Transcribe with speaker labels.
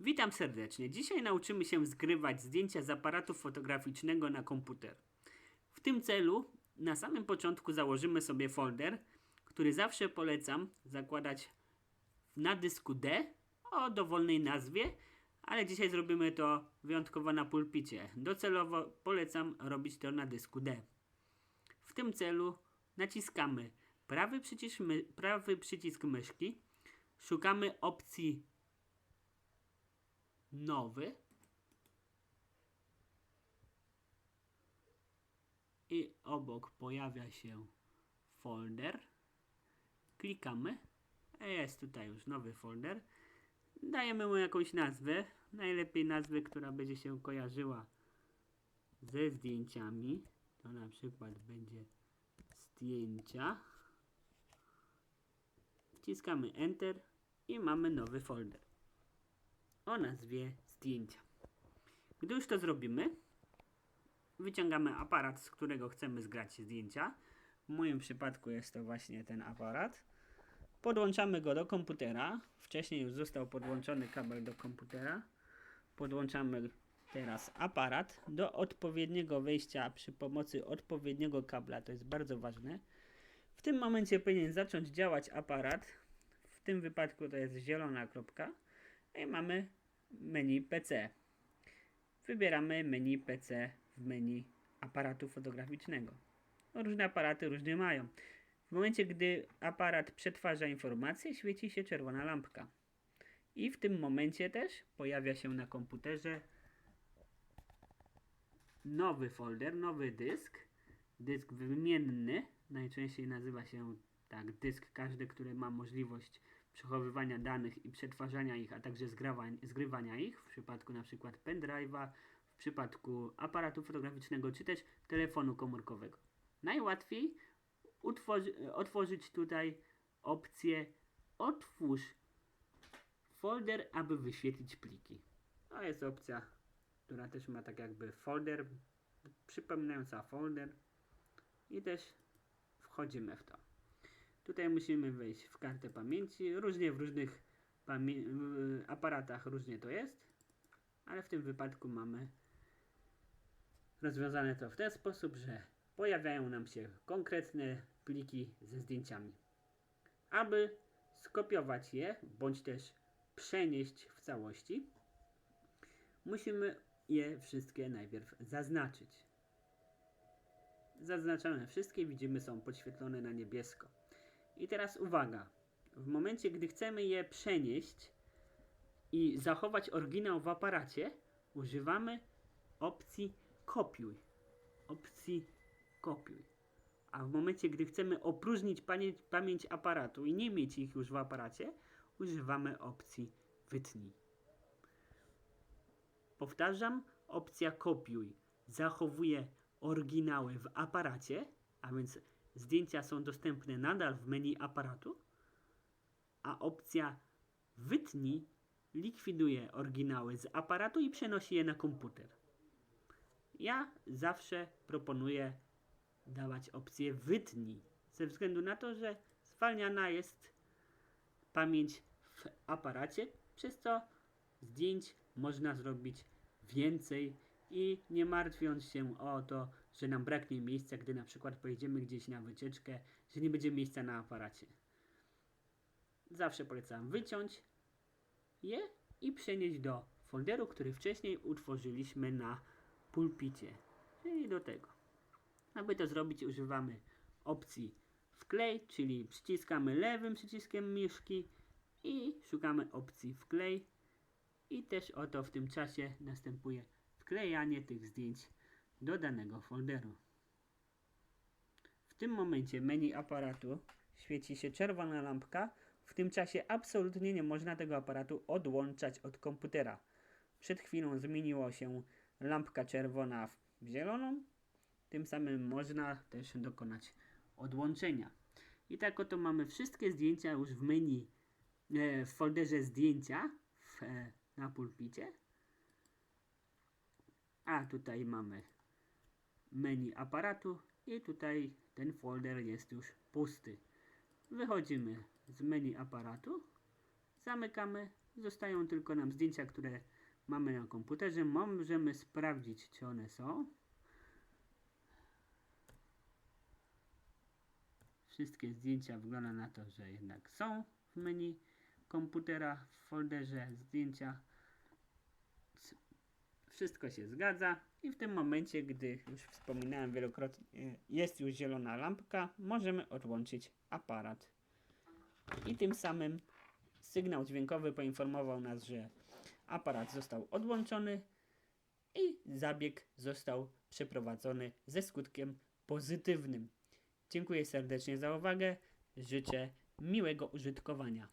Speaker 1: Witam serdecznie. Dzisiaj nauczymy się zgrywać zdjęcia z aparatu fotograficznego na komputer. W tym celu na samym początku założymy sobie folder, który zawsze polecam zakładać na dysku D o dowolnej nazwie, ale dzisiaj zrobimy to wyjątkowo na pulpicie. Docelowo polecam robić to na dysku D. W tym celu naciskamy prawy przycisk, prawy przycisk myszki, szukamy opcji nowy i obok pojawia się folder. Klikamy. Jest tutaj już nowy folder. Dajemy mu jakąś nazwę. Najlepiej nazwę, która będzie się kojarzyła ze zdjęciami. To na przykład będzie zdjęcia. Wciskamy Enter i mamy nowy folder o nazwie zdjęcia. Gdy już to zrobimy, wyciągamy aparat, z którego chcemy zgrać zdjęcia. W moim przypadku jest to właśnie ten aparat. Podłączamy go do komputera. Wcześniej już został podłączony kabel do komputera. Podłączamy teraz aparat do odpowiedniego wejścia przy pomocy odpowiedniego kabla. To jest bardzo ważne. W tym momencie powinien zacząć działać aparat. W tym wypadku to jest zielona kropka. I mamy menu PC. Wybieramy menu PC w menu aparatu fotograficznego. Różne aparaty różnie mają. W momencie, gdy aparat przetwarza informacje, świeci się czerwona lampka. I w tym momencie też pojawia się na komputerze nowy folder, nowy dysk. Dysk wymienny, najczęściej nazywa się tak dysk każdy, który ma możliwość przechowywania danych i przetwarzania ich, a także zgrywania ich, w przypadku przykład pendrive'a, w przypadku aparatu fotograficznego, czy też telefonu komórkowego. Najłatwiej otworzyć tutaj opcję otwórz folder, aby wyświetlić pliki. To jest opcja, która też ma tak jakby folder, przypominająca folder i też wchodzimy w to. Tutaj musimy wejść w kartę pamięci. Różnie w różnych aparatach różnie to jest, ale w tym wypadku mamy rozwiązane to w ten sposób, że pojawiają nam się konkretne pliki ze zdjęciami. Aby skopiować je, bądź też przenieść w całości, musimy je wszystkie najpierw zaznaczyć. Zaznaczone wszystkie, widzimy, są podświetlone na niebiesko. I teraz uwaga. W momencie, gdy chcemy je przenieść i zachować oryginał w aparacie, używamy opcji kopiuj. Opcji kopiuj. A w momencie, gdy chcemy opróżnić pamięć, pamięć aparatu i nie mieć ich już w aparacie, używamy opcji wytnij. Powtarzam, opcja kopiuj zachowuje oryginały w aparacie, a więc zdjęcia są dostępne nadal w menu aparatu, a opcja wytnij likwiduje oryginały z aparatu i przenosi je na komputer. Ja zawsze proponuję dawać opcję wytnij, ze względu na to, że zwalniana jest pamięć w aparacie, przez co zdjęć można zrobić więcej i nie martwiąc się o to, że nam braknie miejsca, gdy na przykład pojedziemy gdzieś na wycieczkę, że nie będzie miejsca na aparacie. Zawsze polecam wyciąć je i przenieść do folderu, który wcześniej utworzyliśmy na pulpicie, czyli do tego. Aby to zrobić używamy opcji wklej, czyli przyciskamy lewym przyciskiem myszki i szukamy opcji wklej i też oto w tym czasie następuje wklejanie tych zdjęć do danego folderu. W tym momencie menu aparatu świeci się czerwona lampka. W tym czasie absolutnie nie można tego aparatu odłączać od komputera. Przed chwilą zmieniło się lampka czerwona w zieloną. Tym samym można też dokonać odłączenia. I tak oto mamy wszystkie zdjęcia już w menu, e, w folderze zdjęcia w, e, na pulpicie. A tutaj mamy menu aparatu i tutaj ten folder jest już pusty. Wychodzimy z menu aparatu, zamykamy Zostają tylko nam zdjęcia, które mamy na komputerze. Możemy sprawdzić, czy one są. Wszystkie zdjęcia wygląda na to, że jednak są w menu komputera, w folderze zdjęcia. Wszystko się zgadza i w tym momencie, gdy już wspominałem wielokrotnie, jest już zielona lampka, możemy odłączyć aparat. I tym samym sygnał dźwiękowy poinformował nas, że aparat został odłączony i zabieg został przeprowadzony ze skutkiem pozytywnym. Dziękuję serdecznie za uwagę. Życzę miłego użytkowania.